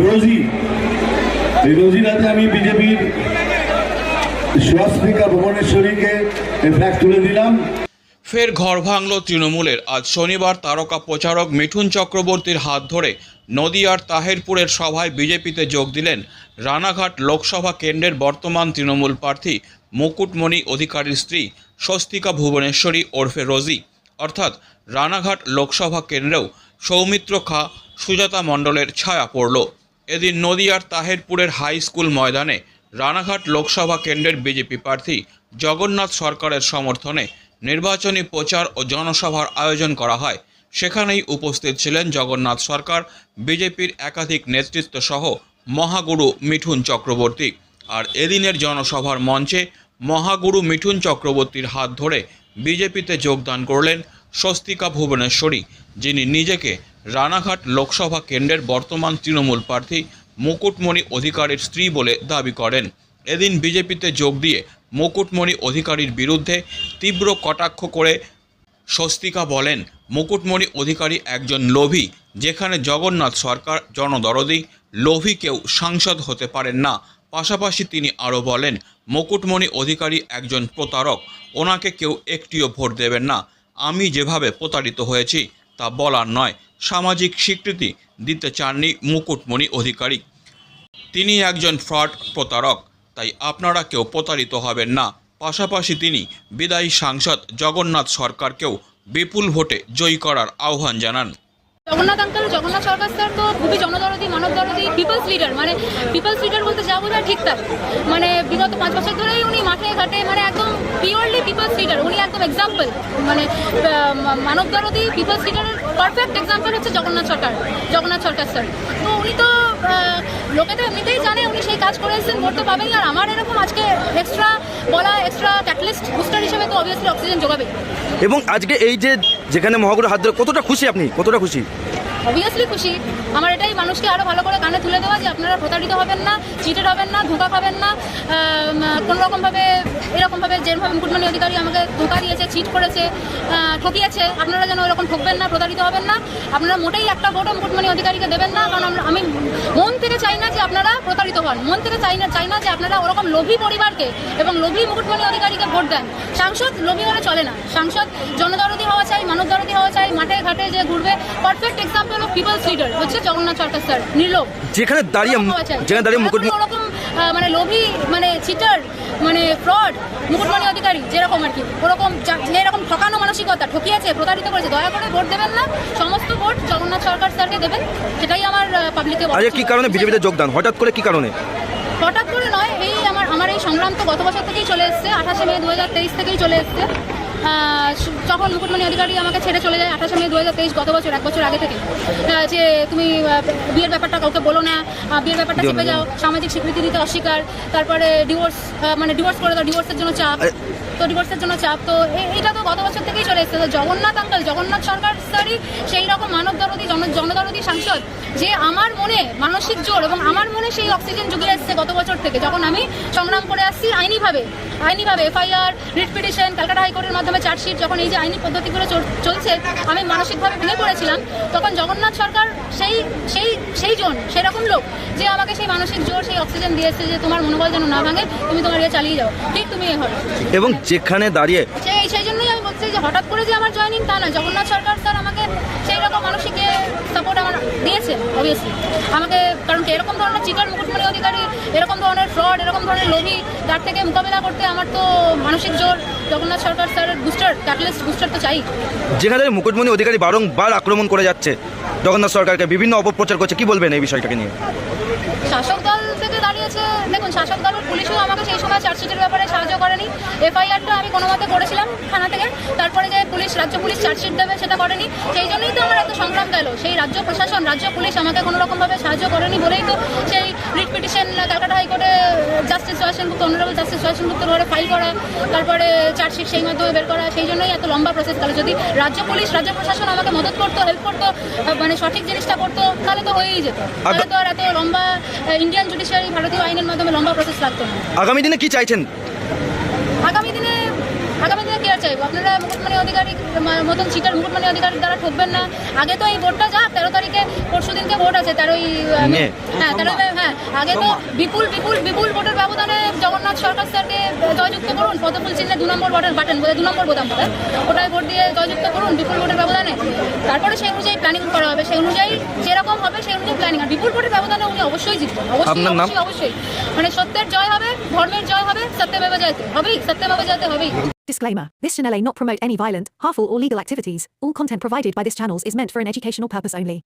রোজি। এই রোজিরাতে আমি বিজেপির সুস্মিকা ভুবনেশ্বরীকে ফ্ল্যাগ তুলে দিলাম। ফের ঘর ভাঙল তৃণমূলের। আজ শনিবার তারকা প্রচারক মিঠুন চক্রবর্তীর হাত ধরে নদিয়ার তাহেরপুরের সভায় বিজেপিতে যোগ দিলেন রানাঘাট লোকসভা কেন্দ্রের বর্তমান তৃণমূল প্রার্থী মুকুটমণি অধিকারীর স্ত্রী স্বস্তিকা ভুবনেশ্বরী ওরফে রোজি। অর্থাৎ রানাঘাট লোকসভা কেন্দ্রেও সৌমিত্র খা, সুজাতা মণ্ডলের ছায়া পড়ল। এদিন নদিয়ার তাহেরপুরের হাই স্কুল ময়দানে রানাঘাট লোকসভা কেন্দ্রের বিজেপি প্রার্থী জগন্নাথ সরকারের সমর্থনে নির্বাচনী প্রচার ও জনসভার আয়োজন করা হয়। সেখানেই উপস্থিত ছিলেন জগন্নাথ সরকার, বিজেপির একাধিক নেতৃত্ব সহ মহাগুরু মিঠুন চক্রবর্তী। আর এদিনের জনসভার মঞ্চে মহাগুরু মিঠুন চক্রবর্তীর হাত ধরে বিজেপিতে যোগদান করলেন স্বস্তিকা ভুবনেশ্বরী, যিনি নিজেকে রানাঘাট লোকসভা কেন্দ্রের বর্তমান তৃণমূল প্রার্থী মুকুটমণি অধিকারীর স্ত্রী বলে দাবি করেন। এদিন বিজেপিতে যোগ দিয়ে মুকুটমণি অধিকারীর বিরুদ্ধে তীব্র কটাক্ষ করে স্বস্তিকা বলেন, মুকুটমণি অধিকারী একজন লোভী, যেখানে জগন্নাথ সরকার, জনদরদি, লোভী কেউ সাংসদ হতে পারেন না। পাশাপাশি তিনি আরও বলেন, মুকুটমণি অধিকারী একজন প্রতারক, ওনাকে কেউ একটিও ভোট দেবেন না। আমি যেভাবে প্রতারিত হয়েছি, তা বলার নয়। সামাজিক স্বীকৃতি দিতে চাননি মুকুটমণি অধিকারী। তিনি একজন ফ্রড প্রতারক, তাই আপনারা কেউ প্রতারিত হবেন না। পাশাপাশি তিনি বিদায়ী সাংসদ জগন্নাথ সরকারকেও বিপুল ভোটে জয়ী করার আহ্বান জানান। জগন্নাথ আঙ্কাল, জগন্নাথ সরকার স্যার তো খুবই জনদরদি মানব দরদি পিপলস লিডার মানে পিপলস লিডার বলতে যা বোঝায় ঠিক তাই। মানে বিগত পাঁচ বছর ধরেই উনি মাঠে, ঘাটে মানে একদম পিওরলি পিপলস লিডার উনি একদম এক্সাম্পল মানে আহ, মানব সিটারের পিপলস লিডারের পারফেক্ট এক্সাম্পল হচ্ছে জগন্নাথ সরকার জগন্নাথ সরকার স্যার তো উনি তো লোকে তো এমনিতেই জানে উনি সেই কাজ করে এসেছেন ভোট তো আর আমার এরকম আজকে এক্সট্রা বলা এক্সট্রা ক্যাটালিস্ট বুস্টার হিসেবে তো অবভিয়াসলি অক্সিজেন যোগাবে। এবং আজকে এই যে যেখানে মহাগুরু হাত ধরে কতটা খুশি আপনি? কতটা খুশি? অবভিয়াসলি খুশি। আমার এটাই মানুষকে আরও ভালো করে কানে তুলে দেওয়া যে আপনারা প্রতারিত হবেন না চিটেড হবেন না ধোঁকা খাবেন না। আম, কোনো রকমভাবে এরকমভাবে যেভাবে মুকুটমণি অধিকারী আমাকে ধোঁকা দিয়েছে চিট করেছে ঠকিয়েছে আপনারা যেন ওরকম ঠকবেন না প্রতারিত হবেন না। আপনারা মোটেই একটা ভোটও মুকুটমণি অধিকারীকে দেবেন না কারণ আমি মন থেকে চাই না যে আপনারা প্রতারিত হন। মন থেকে চাই না চাই না যে আপনারা ওরকম লোভী পরিবারকে এবং লোভী মুকুটমণি অধিকারীকে ভোট দেন। সাংসদ লোভী হলে চলে না। সাংসদ জনদরদি হওয়া চাই মানব দরদি হওয়া চাই মাঠে ঘাটে যে ঘুরবে perfect example of people's leader হচ্ছে জগন্নাথ সরকার স্যার নির্লোভ। যেখানে দাঁড়িয়ে যেখানে দাঁড়িয়ে মুকুট ওরকম মানে লোভী মানে চিটার মানে ফ্রড মুকুটমণি অধিকারী যেরকম আর কি। ওরকম যেরকম ঠকানো মানসিকতা ঠকিয়েছে প্রতারিত করেছে দয়া করে ভোট দেবেন না। সমস্ত ভোট জগন্নাথ সরকার স্যারকে দেবেন। সেটাই আমার পাবলিকে আজকে কি কারণে বিজেপিতে যোগদান? হঠাৎ করে কি কারণে? হঠাৎ করে নয় এই আমার আমার এই সংগ্রাম তো গত বছর থেকেই চলে এসছে আঠাশে মে দু হাজার তেইশ থেকেই চলে এসছে। যখন মুকুটমণি অধিকারী আমাকে ছেড়ে চলে যায় আঠাশে মে দু হাজার তেইশ গত বছর এক বছর আগে থেকে। যে তুমি বিয়ের ব্যাপারটা কাউকে বলো না বিয়ের ব্যাপারটা চেপে যাও সামাজিক স্বীকৃতি দিতে অস্বীকার তারপরে ডিভোর্স মানে ডিভোর্স করে দাও ডিভোর্সের জন্য চাপ। তো ডিভোর্সের জন্য চাপ তো এইটা তো গত বছর থেকেই চলে এসেছে। তো জগন্নাথ আঙ্কাল জগন্নাথ সরকার স্যারই সেই রকম মানব দরদি জন জনদরদি সাংসদ যে আমার মনে মানসিক জোর এবং আমার মনে সেই অক্সিজেন জুগিয়ে এসেছে গত বছর থেকে যখন আমি সংগ্রাম করে আসছি আইনিভাবে আইনিভাবে এফআইআর রিট পিটিশন ক্যালকাটা হাইকোর্টের মাধ্যমে চার্জশিট যখন এই যে আইনি পদ্ধতিগুলো চল- চলছে আমি মানসিকভাবে ভেঙে পড়েছিলাম তখন জগন্নাথ সরকার সেই সেই সেই জন সেরকম লোক যে আমাকে সেই মানসিক জোর সেই অক্সিজেন দিয়েছে যে তোমার মনোবল যেন না ভাঙে তুমি তোমার ইয়ে চালিয়ে যাও। ঠিক তুমি এ হবে এবং যেখানে দাঁড়িয়ে সেই সেই যে হঠাৎ করে যে আমার জয়নিং তা না জগন্নাথ সরকার স্যার আমাকে সেই রকম মানসিক সাপোর্ট আমার দিয়েছে অবভিয়াসলি আমাকে কারণ এরকম ধরনের চিকার মুকুটমণি অধিকারী এরকম ধরনের ফ্রড এরকম ধরনের লোভী তার থেকে মোকাবিলা করতে আমার তো মানসিক জোর জগন্নাথ সরকার স্যারের বুস্টার ক্যাটালিস্ট বুস্টার তো চাই। যেখানে মুকুটমণি অধিকারী বারংবার আক্রমণ করে যাচ্ছে জগন্নাথ সরকারকে বিভিন্ন অপপ্রচার করছে কি বলবেন এই বিষয়টাকে নিয়ে? শাসক দল থেকে দাঁড়িয়েছে দেখুন শাসক দলের পুলিশও আমাকে সেই সময় চার্জশিটের ব্যাপারে সাহায্য করেনি। এফআইআরটা আমি কোনো মতে করেছিলাম থানা থেকে তারপরে যে পুলিশ রাজ্য পুলিশ চার্জশিট দেবে সেটা করেনি। সেই জন্যই তো আমার এত সংগ্রাম গেল। সেই রাজ্য প্রশাসন রাজ্য পুলিশ আমাকে কোনো রকমভাবে সাহায্য করেনি বলেই তো সেই রিট পিটিশন ক্যালকাটা হাইকোর্টে justice Subhash Sengupta honourable justice Subhash সেনগুপ্তর ঘরে ফাইল করা তারপরে চার্জশিট সেই মাধ্যমে বের করা সেই জন্যই এত লম্বা প্রসেস গেল। যদি রাজ্য পুলিশ রাজ্য প্রশাসন আমাকে মদত করতো হেল্প করতো মানে সঠিক জিনিসটা করতো তাহলে তো হয়েই যেত। তাহলে তো আর এত লম্বা ইন্ডিয়ান জুডিশিয়ারি ভারতীয় আইনের মাধ্যমে লম্বা প্রসেস লাগতো না। আগামী দিনে কি চাইছেন? আগামী দিনে আগামী দিনে কি আর চাই সাহেব আপনারা মুকুটমণি অধিকারী মতন সিটার মুকুটমণি অধিকারী দ্বারা ঠকবেন না। আগে তো এই ভোটটা যা তেরো তারিখে পরশু দিনকে ভোট আছে তেরোই হ্যাঁ তেরো হ্যাঁ আগে তো বিপুল বিপুল বিপুল ভোটের ব্যবধানে জগন্নাথ সরকার স্যারকে জয়যুক্ত করুন পদফুল চিহ্নে দু নম্বর ভোটের বাটন বোধহয় দু নম্বর বোতাম বলে ওটাই ভোট দিয়ে জয়যুক্ত করুন বিপুল ভোটের ব্যবধানে। তারপরে সেই অনুযায়ী প্ল্যানিং করা হবে। সেই অনুযায়ী যেরকম হবে সেই অনুযায়ী প্ল্যানিং আর বিপুল ভোটের ব্যবধানে উনি অবশ্যই জিতবেন অবশ্যই আপনার নাম? অবশ্যই অবশ্যই মানে সত্যের জয় হবে ধর্মের জয় হবে সত্যভাবে জয়তে হবেই সত্যভাবে জয়তে হবেই Disclaimer This channel may not promote any violent, harmful, or legal activities. All content provided by this channel is meant for an educational purpose only.